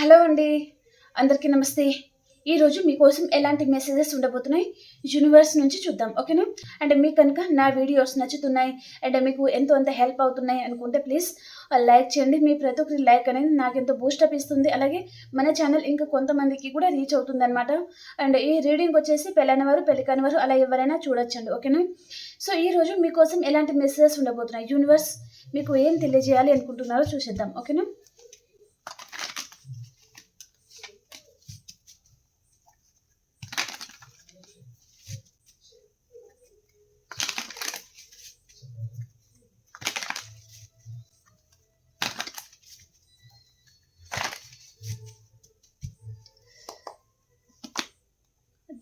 Hello అండి. అందరికీ నమస్తే. ఈరోజు మీకోసం ఎలాంటి మెసేజెస్ ఉండబోతున్నాయి? యూనివర్స్ నుంచి చూద్దాం ఓకేనా? అండ్ మీకు కనుక నా వీడియోస్ నచ్చుతున్నాయి అండ్ మీకు ఎంతో అంత హెల్ప్ అవుతున్నాయి అనుకుంటే ప్లీజ్ లైక్ చేయండి. మీ ప్రతి ఒక్కరి లైక్ అనేది నాకు ఎంతో బూస్టప్ ఇస్తుంది. అలాగే మన ఛానల్ ఇంకా కొంతమందికి కూడా రీచ్ అవుతుంది అనమాట అండ్ ఈ రీడింగ్ వచ్చేసి పెళ్ళైన వారు పెళ్ళి కాని వారు అలా ఎవరైనా చూడొచ్చండి ఓకేనా? సో ఈరోజు మీకోసం ఎలాంటి మెసేజెస్ ఉండబోతున్నాయి? యూనివర్స్ మీకు ఏం తెలియజేయాలి అనుకుంటున్నారో చూసేద్దాం ఓకేనా?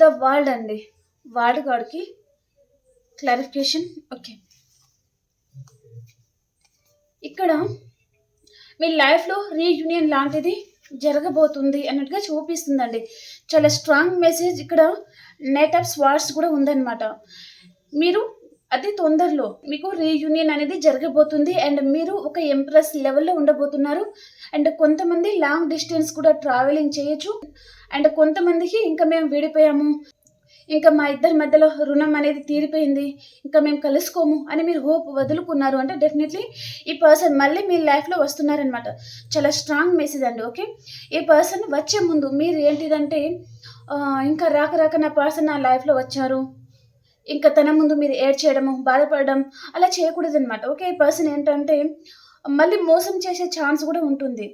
వరల్డ్ అండి వార్డ్ గాడికి క్లారిఫికేషన్ ఓకే ఇక్కడ మీ లైఫ్లో రీయూనియన్ లాంటిది జరగబోతుంది అన్నట్టుగా చూపిస్తుందండి. చాలా స్ట్రాంగ్ మెసేజ్ ఇక్కడ నెట్ ఆఫ్ స్వార్డ్స్ కూడా ఉందన్నమాట. మీరు అతి తొందరలో మీకు రీయూనియన్ అనేది జరగబోతుంది. అండ్ మీరు ఒక ఎంప్రెస్ లెవెల్లో ఉండబోతున్నారు. అండ్ కొంతమంది లాంగ్ డిస్టెన్స్ కూడా ట్రావెలింగ్ చేయొచ్చు. అండ్ కొంతమందికి ఇంకా మేము విడిపోయాము. ఇంకా మా ఇద్దరి మధ్యలో రుణం అనేది తీరిపోయింది. ఇంకా మేము కలుసుకోము అని మీరు హోప్ వదులుకున్నారు. అంటే డెఫినెట్లీ ఈ పర్సన్ మళ్ళీ మీ లైఫ్లో వస్తున్నారనమాట చాలా స్ట్రాంగ్ మెసేజ్ అండి ఓకే ఈ పర్సన్ వచ్చే ముందు మీరు ఏంటిదంటే ఇంకా రాక రాక నా పర్సన్ నా లైఫ్లో వచ్చారు. ఇంకా తన ముందు మీరు ఏడ్ చేయడము బాధపడడం అలా చేయకూడదు అనమాట ఓకే ఈ పర్సన్ ఏంటంటే మళ్ళీ మోసం చేసే ఛాన్స్ కూడా ఉంటుంది.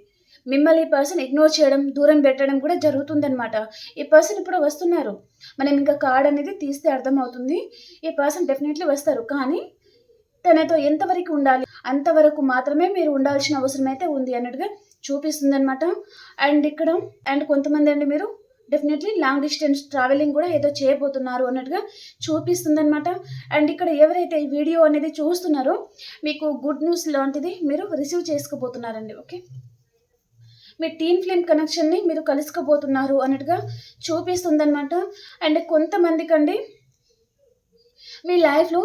మిమ్మల్ని ఈ పర్సన్ ఇగ్నోర్ చేయడం దూరం పెట్టడం కూడా జరుగుతుందనమాట ఈ పర్సన్ ఇప్పుడు వస్తున్నారు. మనం ఇంకా కార్డ్ అనేది తీస్తే అర్థమవుతుంది. ఈ పర్సన్ డెఫినెట్లీ వస్తారు. కానీ తనతో ఎంతవరకు ఉండాలి? అంతవరకు మాత్రమే మీరు ఉండాల్సిన అవసరం అయితే ఉంది అన్నట్టుగా చూపిస్తుంది అనమాట అండ్ ఇక్కడ అండ్ కొంతమంది అండి మీరు డెఫినెట్లీ లాంగ్ డిస్టెన్స్ ట్రావెలింగ్ కూడా ఏదో చేయబోతున్నారు అన్నట్టుగా చూపిస్తుంది అనమాట అండ్ ఇక్కడ ఎవరైతే ఈ వీడియో అనేది చూస్తున్నారో మీకు గుడ్ న్యూస్ లాంటిది మీరు రిసీవ్ చేసుకోబోతున్నారండి ఓకే మీ టీన్ ఫిల్మ్ కనెక్షన్ని మీరు కలుసుకోబోతున్నారు అన్నట్టుగా చూపిస్తుందనమాట అండ్ కొంతమందికండి మీ లైఫ్లో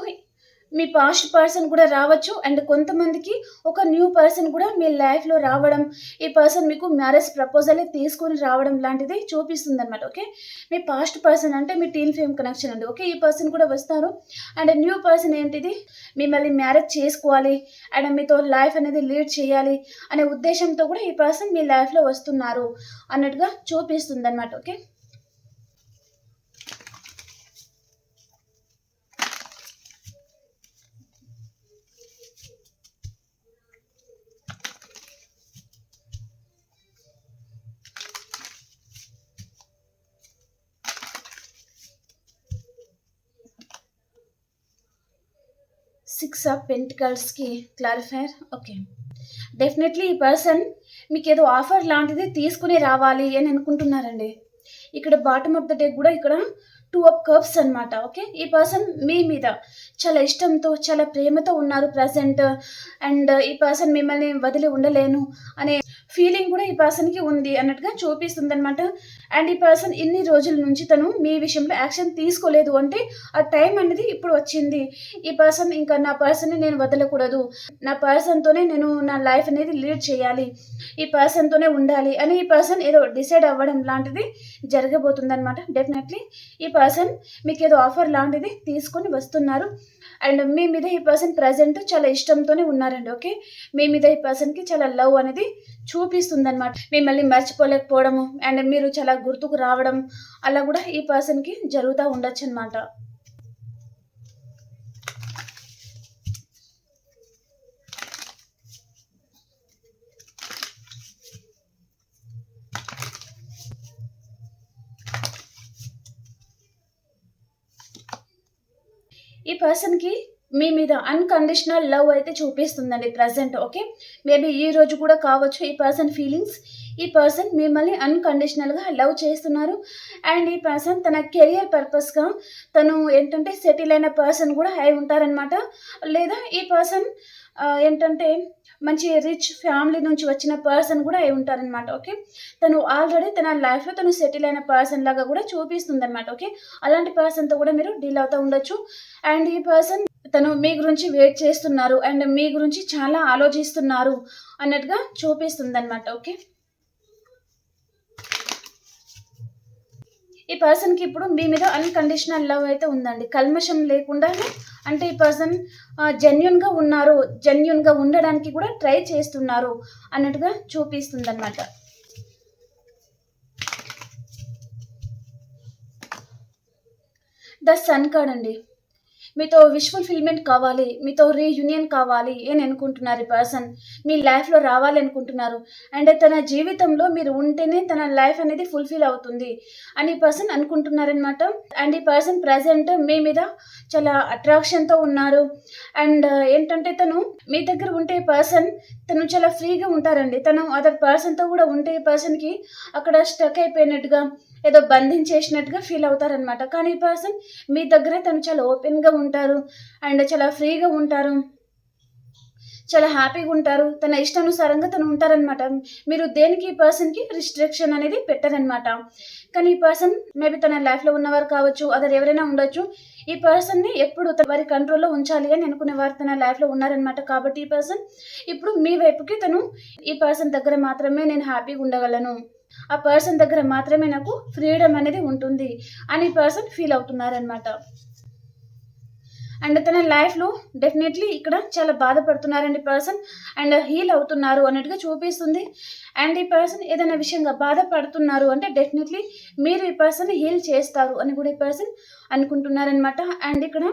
మీ పాస్ట్ పర్సన్ కూడా రావచ్చు అండ్ కొంతమందికి ఒక న్యూ పర్సన్ కూడా మీ లైఫ్లో రావడం ఈ పర్సన్ మీకు మ్యారేజ్ ప్రపోజల్ తీసుకొని రావడం లాంటిది చూపిస్తుంది అనమాట ఓకే? మీ పాస్ట్ పర్సన్ అంటే మీ టీన్ ఫేమ్ కనెక్షన్ అండి ఓకే? ఈ పర్సన్ కూడా వస్తారు అండ్ న్యూ పర్సన్ ఏంటిది? మిమ్మల్ని మ్యారేజ్ చేసుకోవాలి అండ్ మీతో లైఫ్ అనేది లీడ్ చేయాలి అనే ఉద్దేశంతో కూడా ఈ పర్సన్ మీ లైఫ్లో వస్తున్నారు అన్నట్టుగా చూపిస్తుంది అనమాట ఓకే? సిక్స్ ఆఫ్ పెంటికల్స్కి క్లారిఫైర్ ఓకే డెఫినెట్లీ ఈ పర్సన్ మీకు ఏదో ఆఫర్ లాంటిది తీసుకుని రావాలి అని అనుకుంటున్నారండి. ఇక్కడ బాటమ్ ఆఫ్ ద డే కూడా ఇక్కడ టూ ఆఫ్ కర్బ్స్ అనమాట ఓకే ఈ పర్సన్ మీ మీద చాలా ఇష్టంతో చాలా ప్రేమతో ఉన్నారు ప్రజెంట్ అండ్ ఈ పర్సన్ మిమ్మల్ని వదిలి ఉండలేను అనే ఫీలింగ్ కూడా ఈ పర్సన్కి ఉంది అన్నట్టుగా చూపిస్తుంది అనమాట అండ్ ఈ పర్సన్ ఇన్ని రోజుల నుంచి తను మీ విషయంలో యాక్షన్ తీసుకోలేదు అంటే ఆ టైం అనేది ఇప్పుడు వచ్చింది. ఈ పర్సన్ ఇంకా నా పర్సన్ని నేను వదలకూడదు. నా పర్సన్తోనే నేను నా లైఫ్ అనేది లీడ్ చేయాలి. ఈ పర్సన్తోనే ఉండాలి అని ఈ పర్సన్ ఏదో డిసైడ్ అవ్వడం లాంటిది జరగబోతుంది అనమాట డెఫినెట్లీ ఈ పర్సన్ మీకు ఏదో ఆఫర్ లాంటిది తీసుకొని వస్తున్నారు. అండ్ మీ మీద ఈ పర్సన్ ప్రజెంట్ చాలా ఇష్టంతోనే ఉన్నారండి ఓకే? మీ మీద ఈ పర్సన్కి చాలా లవ్ అనేది చూపిస్తుంది అనమాట మిమ్మల్ని మర్చిపోలేకపోవడము అండ్ మీరు చాలా గుర్తుకు రావడం అలా కూడా ఈ పర్సన్కి జరుగుతూ ఉండొచ్చు అనమాట ఈ పర్సన్కి మీ మీద అన్కండిషనల్ లవ్ అయితే చూపిస్తుందండి ప్రజెంట్ ఓకే మేబీ ఈ రోజు కూడా కావచ్చు ఈ పర్సన్ ఫీలింగ్స్ ఈ పర్సన్ మిమ్మల్ని అన్కండిషనల్గా లవ్ చేస్తున్నారు. అండ్ ఈ పర్సన్ తన కెరియర్ పర్పస్గా తను ఏంటంటే సెటిల్ అయిన పర్సన్ కూడా అయి ఉంటారనమాట లేదా ఈ పర్సన్ ఏంటంటే మంచి రిచ్ ఫ్యామిలీ నుంచి వచ్చిన పర్సన్ కూడా అయి ఉంటారనమాట ఓకే తను ఆల్రెడీ తన లైఫ్లో తను సెటిల్ అయిన పర్సన్ లాగా కూడా చూపిస్తుంది అనమాట ఓకే అలాంటి పర్సన్తో కూడా మీరు డీల్ అవుతూ ఉండొచ్చు. అండ్ ఈ పర్సన్ తను మీ గురించి వెయిట్ చేస్తున్నారు అండ్ మీ గురించి చాలా ఆలోచిస్తున్నారు అన్నట్టుగా చూపిస్తుంది అనమాట ఓకే ఈ పర్సన్కి ఇప్పుడు మీ మీద అన్కండిషనల్ లవ్ అయితే ఉందండి. కల్మషం లేకుండానే అంటే ఈ పర్సన్ జెన్యున్గా ఉన్నారు జెన్యున్గా ఉండడానికి కూడా ట్రై చేస్తున్నారు అన్నట్టుగా చూపిస్తుంది అనమాట ద సన్ కార్డ్ అండి. మీతో విష్ ఫుల్ఫిల్మెంట్ కావాలి మీతో రీయూనియన్ కావాలి అని అనుకుంటున్నారు ఈ పర్సన్. మీ లైఫ్లో రావాలి అనుకుంటున్నారు. అండ్ తన జీవితంలో మీరు ఉంటేనే తన లైఫ్ అనేది ఫుల్ఫిల్ అవుతుంది అని ఈ పర్సన్ అనుకుంటున్నారనమాట అండ్ ఈ పర్సన్ ప్రజెంట్ మీ మీద చాలా అట్రాక్షన్తో ఉన్నారు. అండ్ ఏంటంటే తను మీ దగ్గర ఉంటే పర్సన్ తను చాలా ఫ్రీగా ఉంటారండి. తను అదర్ పర్సన్తో కూడా ఉంటే పర్సన్కి అక్కడ స్టక్ అయిపోయినట్టుగా ఏదో బంధించేసినట్టుగా ఫీల్ అవుతారనమాట కానీ ఈ పర్సన్ మీ దగ్గరే తను చాలా ఓపెన్గా ఉంటారు. అండ్ చాలా ఫ్రీగా ఉంటారు. చాలా హ్యాపీగా ఉంటారు. తన ఇష్టానుసారంగా తను ఉంటారనమాట మీరు దేనికి ఈ పర్సన్కి రిస్ట్రిక్షన్ అనేది పెట్టారనమాట కానీ ఈ పర్సన్ మేబీ తన లైఫ్లో ఉన్నవారు కావచ్చు అదర్ ఎవరైనా ఉండొచ్చు. ఈ పర్సన్ని ఎప్పుడు వారి కంట్రోల్లో ఉంచాలి అని అనుకునే వారు తన లైఫ్లో ఉన్నారనమాట కాబట్టి ఈ పర్సన్ ఇప్పుడు మీ వైపుకి తను ఈ పర్సన్ దగ్గర మాత్రమే నేను హ్యాపీగా ఉండగలను. ఆ పర్సన్ దగ్గర మాత్రమే నాకు ఫ్రీడమ్ అనేది ఉంటుంది అని పర్సన్ ఫీల్ అవుతున్నారనమాట అండ్ తన లైఫ్లో డెఫినెట్లీ ఇక్కడ చాలా బాధపడుతున్నారండి పర్సన్ అండ్ హీల్ అవుతున్నారు అన్నట్టుగా చూపిస్తుంది. అండ్ ఈ పర్సన్ ఏదైనా విషయంగా బాధపడుతున్నారు అంటే డెఫినెట్లీ మీరు ఈ పర్సన్ హీల్ చేస్తారు అని కూడా ఈ పర్సన్ అనుకుంటున్నారనమాట అండ్ ఇక్కడ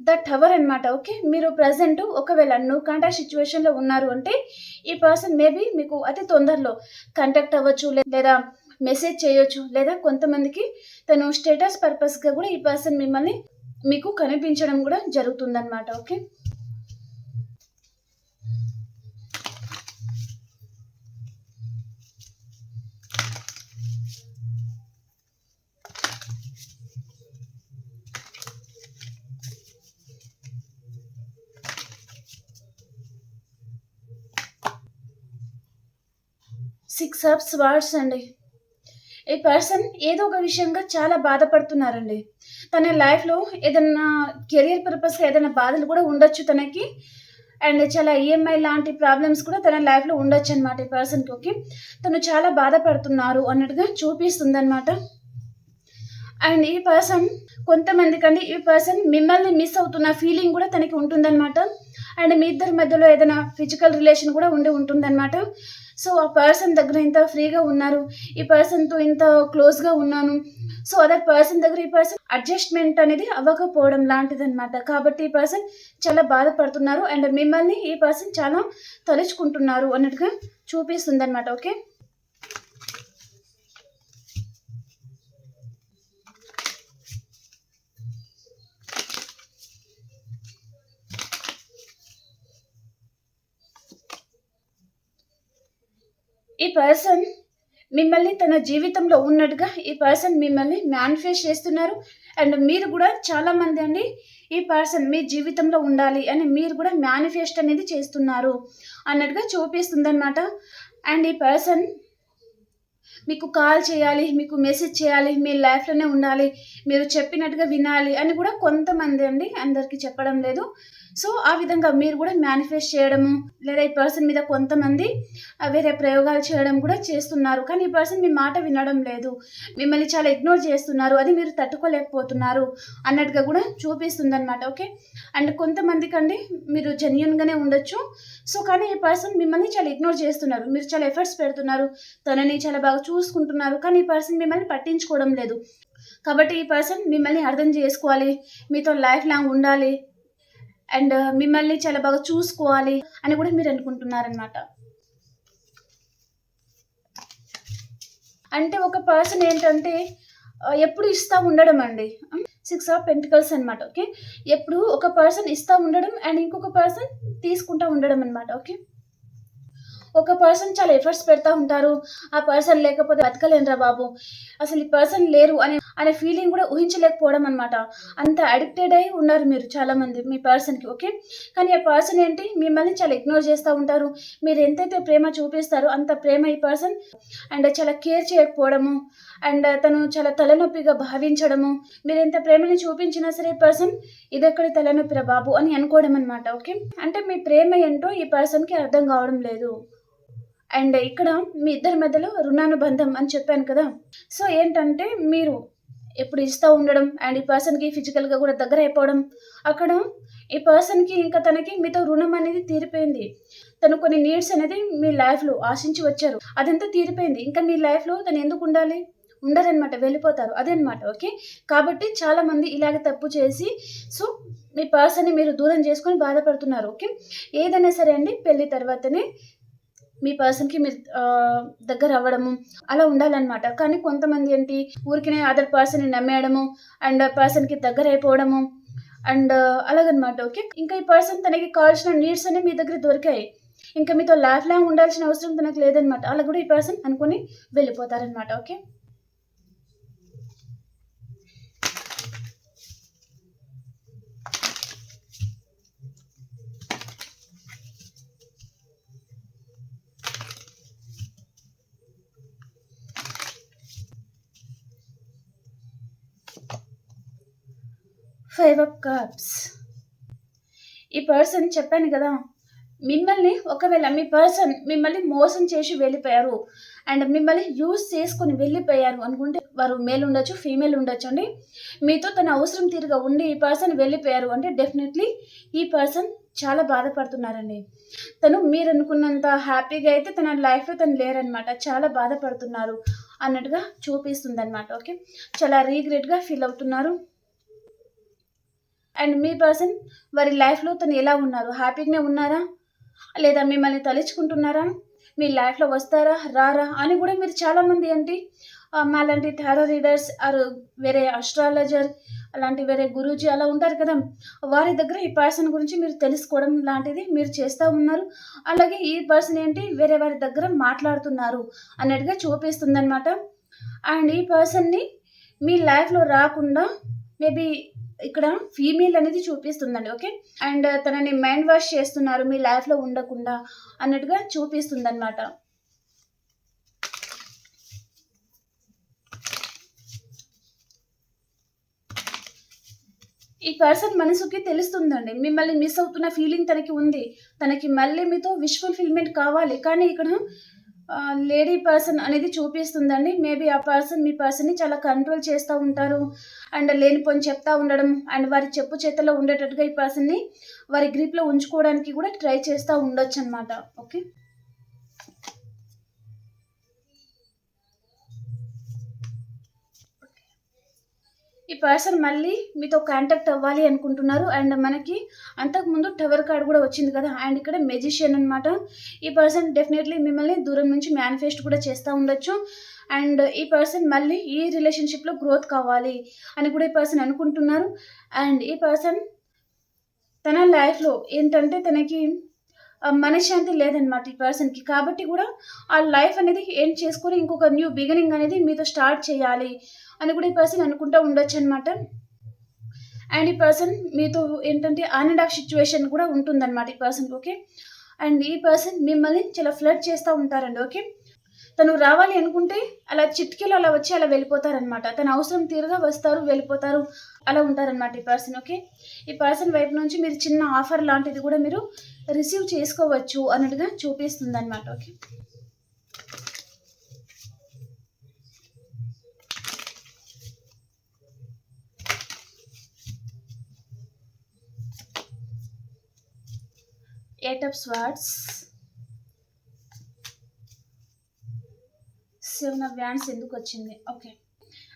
ద టవర్ అనమాట ఓకే? మీరు ప్రజెంట్ ఒకవేళ నువ్వు కాంటాక్ట్ సిచ్యువేషన్లో ఉన్నారు అంటే ఈ పర్సన్ మేబీ మీకు అతి తొందరలో కాంటాక్ట్ అవ్వచ్చు లేదా మెసేజ్ చేయొచ్చు లేదా కొంతమందికి తను స్టేటస్ పర్పస్గా కూడా ఈ పర్సన్ మిమ్మల్ని మీకు కనిపించడం కూడా జరుగుతుందన్నమాట. ఓకే? సిక్స్ అప్స్ వర్డ్స్ అండి ఈ పర్సన్ ఏదో ఒక విషయంగా చాలా బాధపడుతున్నారండి. తన లైఫ్లో ఏదైనా కెరియర్ పర్పస్గా ఏదైనా బాధలు కూడా ఉండొచ్చు తనకి. అండ్ చాలా ఈఎంఐ లాంటి ప్రాబ్లమ్స్ కూడా తన లైఫ్లో ఉండొచ్చు అనమాట ఈ పర్సన్కి ఓకే? తను చాలా బాధపడుతున్నారు అన్నట్టుగా చూపిస్తుంది అనమాట అండ్ ఈ పర్సన్ కొంతమంది కంటే ఈ పర్సన్ మిమ్మల్ని మిస్ అవుతున్న ఫీలింగ్ కూడా తనకి ఉంటుందన్నమాట అండ్ మీ ఇద్దరి మధ్యలో ఏదైనా ఫిజికల్ రిలేషన్ కూడా ఉండి ఉంటుందన్నమాట సో ఆ పర్సన్ దగ్గర ఇంత ఫ్రీగా ఉన్నారు. ఈ పర్సన్తో ఇంత క్లోజ్గా ఉన్నాను. సో అదర్ పర్సన్ దగ్గర ఈ పర్సన్ అడ్జస్ట్మెంట్ అనేది అవ్వకపోవడం లాంటిది అనమాట కాబట్టి ఈ పర్సన్ చాలా బాధపడుతున్నారు. అండ్ మిమ్మల్ని ఈ పర్సన్ చాలా తలుచుకుంటున్నారు అన్నట్టుగా చూపిస్తుంది అనమాట ఓకే ఈ పర్సన్ మిమ్మల్ని తన జీవితంలో ఉన్నట్టుగా ఈ పర్సన్ మిమ్మల్ని మేనిఫెస్ట్ చేస్తున్నారు. అండ్ మీరు కూడా చాలా మంది అండి ఈ పర్సన్ మీ జీవితంలో ఉండాలి అని మీరు కూడా మేనిఫెస్ట్ అనేది చేస్తున్నారు అన్నట్టుగా చూపిస్తుంది అనమాట అండ్ ఈ పర్సన్ మీకు కాల్ చేయాలి మీకు మెసేజ్ చేయాలి మీ లైఫ్లోనే ఉండాలి మీరు చెప్పినట్టుగా వినాలి అని కూడా కొంతమంది అండి అందరికీ చెప్పడం లేదు. సో ఆ విధంగా మీరు కూడా మేనిఫెస్ట్ చేయడము లేదా ఈ పర్సన్ మీద కొంతమంది వేరే ప్రయోగాలు చేయడం కూడా చేస్తున్నారు. కానీ ఈ పర్సన్ మీ మాట వినడం లేదు. మిమ్మల్ని చాలా ఇగ్నోర్ చేస్తున్నారు. అది మీరు తట్టుకోలేకపోతున్నారు అన్నట్టుగా కూడా చూపిస్తుంది అనమాట ఓకే అండ్ కొంతమందికి అండి మీరు జెన్యున్గానే ఉండొచ్చు. సో కానీ ఈ పర్సన్ మిమ్మల్ని చాలా ఇగ్నోర్ చేస్తున్నారు. మీరు చాలా ఎఫర్ట్స్ పెడుతున్నారు. తనని చాలా బాగా చూసుకుంటున్నారు. కానీ ఈ పర్సన్ మిమ్మల్ని పట్టించుకోవడం లేదు. కాబట్టి ఈ పర్సన్ మిమ్మల్ని అర్థం చేసుకోవాలి. మీతో లైఫ్ లాంగ్ ఉండాలి. అండ్ మిమ్మల్ని చాలా బాగా చూసుకోవాలి అని కూడా మీరు అనుకుంటున్నారనమాట అంటే ఒక పర్సన్ ఏంటంటే ఎప్పుడు ఇస్తూ ఉండడం అండి. సిక్స్ ఆఫ్ పెంటికల్స్ అనమాట ఓకే? ఎప్పుడు ఒక పర్సన్ ఇస్తూ ఉండడం అండ్ ఇంకొక పర్సన్ తీసుకుంటూ ఉండడం అనమాట ఓకే? ఒక పర్సన్ చాలా ఎఫర్ట్స్ పెడతా ఉంటారు. ఆ పర్సన్ లేకపోతే బతకలేనురా బాబు. అసలు ఈ పర్సన్ లేరు అనే అనే ఫీలింగ్ కూడా ఊహించలేకపోవడం అనమాట అంత అడిక్టెడ్ అయి ఉన్నారు మీరు చాలా మంది మీ పర్సన్కి ఓకే కానీ ఆ పర్సన్ ఏంటి? మిమ్మల్ని చాలా ఇగ్నోర్ చేస్తూ ఉంటారు. మీరు ఎంతైతే ప్రేమ చూపిస్తారో అంత ప్రేమ ఈ పర్సన్ అండ్ చాలా కేర్ చేయకపోవడము అండ్ తను చాలా తలనొప్పిగా భావించడము. మీరు ఎంత ప్రేమని చూపించినా సరే ఈ పర్సన్ ఇదెక్కడ తలనొప్పిరా బాబు అని అనుకోవడం అనమాట ఓకే అంటే మీ ప్రేమ ఏంటో ఈ పర్సన్కి అర్థం కావడం లేదు. అండ్ ఇక్కడ మీ ఇద్దరి మధ్యలో రుణానుబంధం అని చెప్పాను కదా. సో ఏంటంటే మీరు ఎప్పుడు ఇస్తూ ఉండడం అండ్ ఈ పర్సన్కి ఫిజికల్గా కూడా దగ్గర అయిపోవడం. అక్కడ ఈ పర్సన్కి ఇంకా తనకి మీతో రుణం అనేది తీరిపోయింది. తను కొన్ని నీడ్స్ అనేది మీ లైఫ్లో ఆశించి వచ్చారు. అదంతా తీరిపోయింది. ఇంకా మీ లైఫ్లో తను ఎందుకు ఉండాలి? ఉండరనమాట వెళ్ళిపోతారు. అదనమాట ఓకే? కాబట్టి చాలామంది ఇలాగే తప్పు చేసి సో మీ పర్సన్ని మీరు దూరం చేసుకొని బాధపడుతున్నారు ఓకే? ఏదైనా సరే అండి పెళ్ళి తర్వాతనే మీ పర్సన్కి మీరు దగ్గర అవ్వడము అలా ఉండాలన్నమాట. కానీ కొంతమంది ఏంటి ఊరికినే అదర్ పర్సన్ని నమ్మేయడము అండ్ పర్సన్కి దగ్గర అయిపోవడము అండ్ అలాగనమాట ఓకే? ఇంకా ఈ పర్సన్ తనకి కావాల్సిన నీడ్స్ అన్ని మీ దగ్గర దొరికాయి. ఇంకా మీతో లైఫ్ లాంగ్ ఉండాల్సిన అవసరం తనకు లేదనమాట అలా కూడా ఈ పర్సన్ అనుకుని వెళ్ళిపోతారనమాట ఓకే? Five of cups. ఈ పర్సన్ చెప్పాను కదా మిమ్మల్ని ఒకవేళ మీ పర్సన్ మిమ్మల్ని మోసం చేసి వెళ్ళిపోయారు అండ్ మిమ్మల్ని యూజ్ చేసుకొని వెళ్ళిపోయారు అనుకుంటే వారు మేల్ ఉండొచ్చు ఫీమేల్ ఉండొచ్చు అండి. మీతో తన అవసరం తీరుగా ఉండి ఈ పర్సన్ వెళ్ళిపోయారు అంటే డెఫినెట్లీ ఈ పర్సన్ చాలా బాధపడుతున్నారండి. తను మీరు అనుకున్నంత హ్యాపీగా అయితే తన లైఫ్లో తను లేరనమాట చాలా బాధపడుతున్నారు అన్నట్టుగా చూపిస్తుంది అనమాట ఓకే? చాలా రీగ్రెట్గా ఫీల్ అవుతున్నారు. అండ్ మీ పర్సన్ వారి లైఫ్లో తను ఎలా ఉన్నారు? హ్యాపీగానే ఉన్నారా? లేదా మిమ్మల్ని తలుచుకుంటున్నారా? మీ లైఫ్లో వస్తారా? రారా? అని కూడా మీరు చాలామంది ఏంటి మాలాంటి టారో రీడర్స్ ఆర్ వేరే అస్ట్రాలజర్ అలాంటి వేరే గురూజీ అలా ఉంటారు కదా. వారి దగ్గర ఈ పర్సన్ గురించి మీరు తెలుసుకోవడం లాంటిది మీరు చేస్తూ ఉన్నారు. అలాగే ఈ పర్సన్ ఏంటి? వేరే వారి దగ్గర మాట్లాడుతున్నారు అన్నట్టుగా చూపిస్తుందనమాట అండ్ ఈ పర్సన్ని మీ లైఫ్లో రాకుండా మేబీ ఇక్కడ ఫీమేల్ అనేది చూపిస్తుందండి ఓకే అండ్ uh, తనని మైండ్ వాష్ చేస్తున్నారు మీ లైఫ్లో ఉండకుండా అన్నట్టుగా చూపిస్తుంది అనమాట ఈ పర్సన్ మనసుకి తెలుస్తుందండి మిమ్మల్ని మిస్ అవుతున్న ఫీలింగ్ తనకి ఉంది. తనకి మళ్ళీ మీతో విష్ ఫుల్ఫిల్మెంట్ కావాలి కానీ ఇక్కడ లేడీ పర్సన్ అనేది చూపిస్తుందండి. మేబీ ఆ పర్సన్ మీ పర్సన్ని చాలా కంట్రోల్ చేస్తూ ఉంటారు. అండ్ లేనిపోని చెప్తా ఉండడం అండ్ వారి చెప్పు చేతల్లో ఉండేటట్టుగా ఈ పర్సన్ని వారి గ్రిప్లో ఉంచుకోవడానికి కూడా ట్రై చేస్తూ ఉండొచ్చు అనమాట ఓకే? ఈ పర్సన్ మళ్ళీ మీతో కాంటాక్ట్ అవ్వాలి అనుకుంటున్నారు. అండ్ మనకి అంతకుముందు టవర్ కార్డ్ కూడా వచ్చింది కదా. అండ్ ఇక్కడ మెజిషియన్ అనమాట ఈ పర్సన్ డెఫినెట్లీ మిమ్మల్ని దూరం నుంచి మేనిఫెస్ట్ కూడా చేస్తూ ఉండొచ్చు. అండ్ ఈ పర్సన్ మళ్ళీ ఈ రిలేషన్షిప్లో గ్రోత్ కావాలి అని కూడా ఈ పర్సన్ అనుకుంటున్నారు. అండ్ ఈ పర్సన్ తన లైఫ్లో ఏంటంటే తనకి మనశ్శాంతి లేదనమాట ఈ పర్సన్కి కాబట్టి కూడా ఆ లైఫ్ అనేది ఏం చేసుకొని ఇంకొక న్యూ బిగినింగ్ అనేది మీతో స్టార్ట్ చేయాలి. అని కూడా ఈ పర్సన్ అనుకుంటూ ఉండొచ్చు అనమాట అండ్ ఈ పర్సన్ మీతో ఏంటంటే ఆన్ అండ్ ఆఫ్ సిచ్యువేషన్ కూడా ఉంటుందన్నమాట ఈ పర్సన్ ఓకే అండ్ ఈ పర్సన్ మిమ్మల్ని చాలా ఫ్లడ్ చేస్తూ ఉంటారండి ఓకే తను రావాలి అనుకుంటే అలా చిట్కీలో అలా వచ్చి అలా వెళ్ళిపోతారనమాట తన అవసరం తీరుగా వస్తారు వెళ్ళిపోతారు అలా ఉంటారనమాట ఈ పర్సన్ ఓకే ఈ పర్సన్ వైపు నుంచి మీరు చిన్న ఆఫర్ లాంటిది కూడా మీరు రిసీవ్ చేసుకోవచ్చు అన్నట్టుగా చూపిస్తుంది అనమాట okay eight of swords seven of wands ఎందుకు వచ్చింది? ఓకే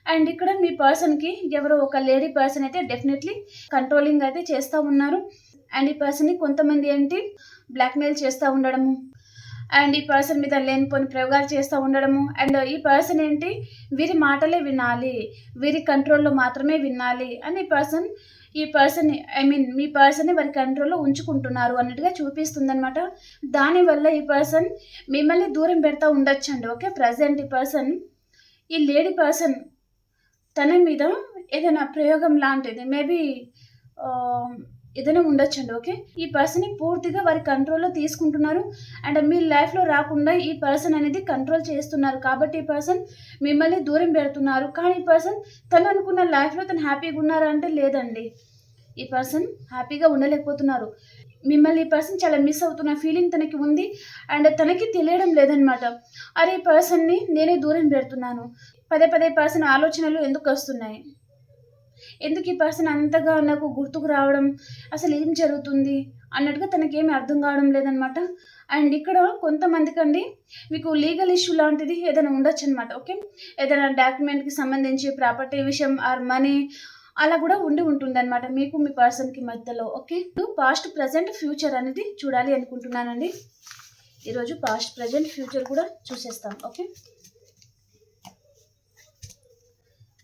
అండ్ ఇక్కడ మీ పర్సన్కి ఎవరో ఒక లేడీ పర్సన్ అయితే డెఫినెట్లీ కంట్రోలింగ్ అయితే చేస్తూ ఉన్నారు. అండ్ ఈ పర్సన్ని కొంతమంది ఏంటి? బ్లాక్మెయిల్ చేస్తూ ఉండడము. అండ్ ఈ పర్సన్ మీద లేనిపోని ప్రయోగాలు చేస్తూ ఉండడము. అండ్ ఈ పర్సన్ ఏంటి? వీరి మాటలే వినాలి. వీరి కంట్రోల్లో మాత్రమే వినాలి. అని ఈ పర్సన్ ఈ పర్సన్ ఐ మీన్ మీ పర్సన్ని వారి కంట్రోల్లో ఉంచుకుంటున్నారు అన్నట్టుగా చూపిస్తుంది అనమాట దానివల్ల ఈ పర్సన్ మిమ్మల్ని దూరం పెడతా ఉండొచ్చండి ఓకే ప్రజెంట్ ఈ పర్సన్ ఈ లేడీ పర్సన్ తన మీద ఏదైనా ప్రయోగం లాంటిది మేబీ ఏదైనా ఉండొచ్చండి ఓకే? ఈ పర్సన్ని పూర్తిగా వారి కంట్రోల్లో తీసుకుంటున్నారు. అండ్ మీ లైఫ్లో రాకుండా ఈ పర్సన్ అనేది కంట్రోల్ చేస్తున్నారు. కాబట్టి ఈ పర్సన్ మిమ్మల్ని దూరం పెడుతున్నారు. కానీ ఈ పర్సన్ తను అనుకున్న లైఫ్లో తను హ్యాపీగా ఉన్నారా అంటే లేదండి. ఈ పర్సన్ హ్యాపీగా ఉండలేకపోతున్నారు. మిమ్మల్ని ఈ పర్సన్ చాలా మిస్ అవుతున్న ఫీలింగ్ తనకి ఉంది. అండ్ తనకి తెలియడం లేదనమాట అరే ఈ పర్సన్ని నేనే దూరం పెడుతున్నాను. పదే పదే పర్సన్ ఆలోచనలు ఎందుకు వస్తున్నాయి? ఎందుకు ఈ పర్సన్ అంతగా నాకు గుర్తుకు రావడం? అసలు ఏం జరుగుతుంది? అన్నట్టుగా తనకేమీ అర్థం కావడం లేదనమాట అండ్ ఇక్కడ కొంతమందికి అండి మీకు లీగల్ ఇష్యూ లాంటిది ఏదైనా ఉండొచ్చు అనమాట ఓకే? ఏదైనా డాక్యుమెంట్కి సంబంధించి ప్రాపర్టీ విషయం ఆర్ మనీ అలా కూడా ఉండి ఉంటుందన్నమాట మీకు మీ పర్సన్కి మధ్యలో ఓకే? పాస్ట్ ప్రజెంట్ ఫ్యూచర్ అనేది చూడాలి అనుకుంటున్నానండి. ఈరోజు పాస్ట్ ప్రజెంట్ ఫ్యూచర్ కూడా చూసేస్తాం ఓకే?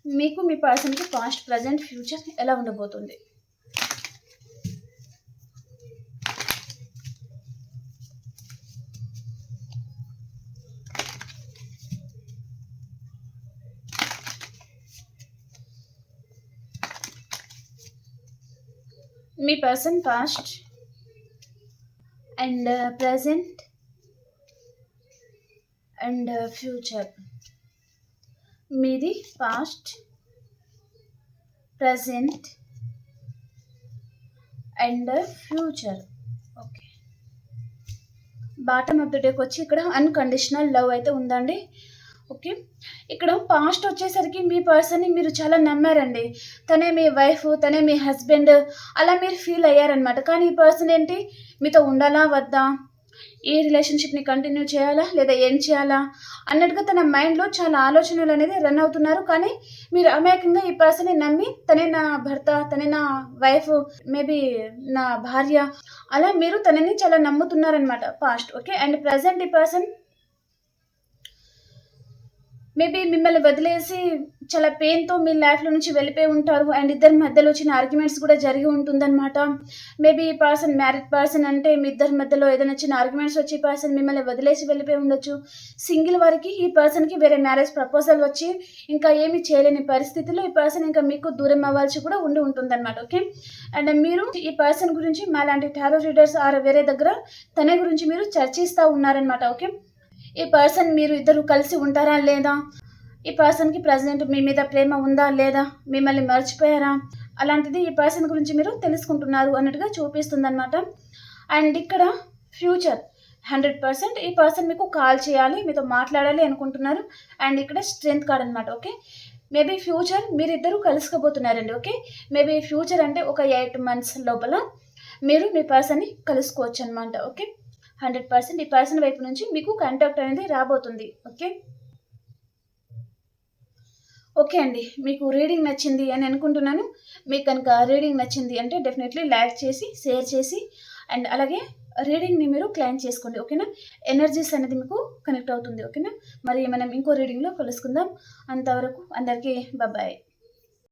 మీకు మీ పర్సన్కి పాస్ట్ ప్రజెంట్ ఫ్యూచర్ ఎలా ఉండబోతుంది? మీ person past and present and future మీది past present and future. Okay. Bottom of the డేకి వచ్చి ఇక్కడ అన్కండిషనల్ లవ్ అయితే ఉందండి. ఓకే. ఇక్కడ పాస్ట్ వచ్చేసరికి మీ పర్సన్ని మీరు చాలా నమ్మారండి. తనే మీ వైఫ్ తనే మీ హస్బెండ్ అలా మీరు ఫీల్ అయ్యారనమాట కానీ ఈ పర్సన్ ఏంటి? మీతో ఉండాలా వద్దా? ఈ రిలేషన్షిప్ని కంటిన్యూ చేయాలా లేదా ఏం చేయాలా అన్నట్టుగా తన మైండ్లో చాలా ఆలోచనలు అనేది రన్ అవుతున్నారు. కానీ మీరు అమాయకంగా ఈ పర్సన్ని నమ్మి తనే నా భర్త తనే నా వైఫ్ మేబీ నా భార్య అలా మీరు తనని చాలా నమ్ముతున్నారనమాట పాస్ట్ ఓకే అండ్ ప్రజెంట్ ఈ పర్సన్ మేబీ మిమ్మల్ని వదిలేసి చాలా పెయిన్తో మీ లైఫ్లో నుంచి వెళ్ళిపోయి ఉంటారు. అండ్ ఇద్దరి మధ్యలో వచ్చిన ఆర్గ్యుమెంట్స్ కూడా జరిగి ఉంటుందన్నమాట. మేబీ ఈ పర్సన్ మ్యారీడ్ పర్సన్ అంటే మీ ఇద్దరి మధ్యలో ఏదైనా చిన్న ఆర్గ్యుమెంట్స్ వచ్చి ఈ పర్సన్ మిమ్మల్ని వదిలేసి వెళ్ళిపోయి ఉండొచ్చు. సింగిల్ వారికి ఈ పర్సన్కి వేరే మ్యారేజ్ ప్రపోజల్ వచ్చి ఇంకా ఏమి చేయలేని పరిస్థితిలో ఈ పర్సన్ ఇంకా మీకు దూరం అవ్వాల్సి కూడా ఉండి ఉంటుందన్నమాట ఓకే అండ్ మీరు ఈ పర్సన్ గురించి మా లాంటి టారో రీడర్స్ ఆర్ వేరే దగ్గర తన గురించి మీరు చర్చిస్తూ ఉన్నారనమాట ఓకే ఈ పర్సన్ మీరు ఇద్దరు కలిసి ఉంటారా లేదా? ఈ పర్సన్కి ప్రజెంట్ మీ మీద ప్రేమ ఉందా లేదా? మిమ్మల్ని మర్చిపోయారా? అలాంటిది ఈ పర్సన్ గురించి మీరు తెలుసుకుంటున్నారు అన్నట్టుగా చూపిస్తుంది అనమాట అండ్ ఇక్కడ ఫ్యూచర్ హండ్రెడ్ పర్సెంట్ ఈ పర్సన్ మీకు కాల్ చేయాలి మీతో మాట్లాడాలి అనుకుంటున్నారు. అండ్ ఇక్కడ స్ట్రెంత్ కార్డ్ అనమాట ఓకే మేబీ ఫ్యూచర్ మీరిద్దరూ కలుసుకోబోతున్నారండి ఓకే మేబీ ఫ్యూచర్ అంటే ఒక ఎయిట్ మంత్స్ లోపల మీరు మీ పర్సన్ని కలుసుకోవచ్చు అనమాట ఓకే హండ్రెడ్ పర్సెంట్ ఈ పర్సన్ వైపు నుంచి మీకు కాంటాక్ట్ అనేది రాబోతుంది ఓకే ఓకే అండి. మీకు రీడింగ్ నచ్చింది అని అనుకుంటున్నాను. మీకు కనుక రీడింగ్ నచ్చింది అంటే డెఫినెట్లీ లైక్ చేసి షేర్ చేసి అండ్ అలాగే రీడింగ్ని మీరు క్లైమ్ చేసుకోండి. ఓకేనా? ఎనర్జీస్ అనేది మీకు కనెక్ట్ అవుతుంది. ఓకేనా? మరి మనం ఇంకో రీడింగ్లో కలుసుకుందాం. అంతవరకు అందరికీ బాయ్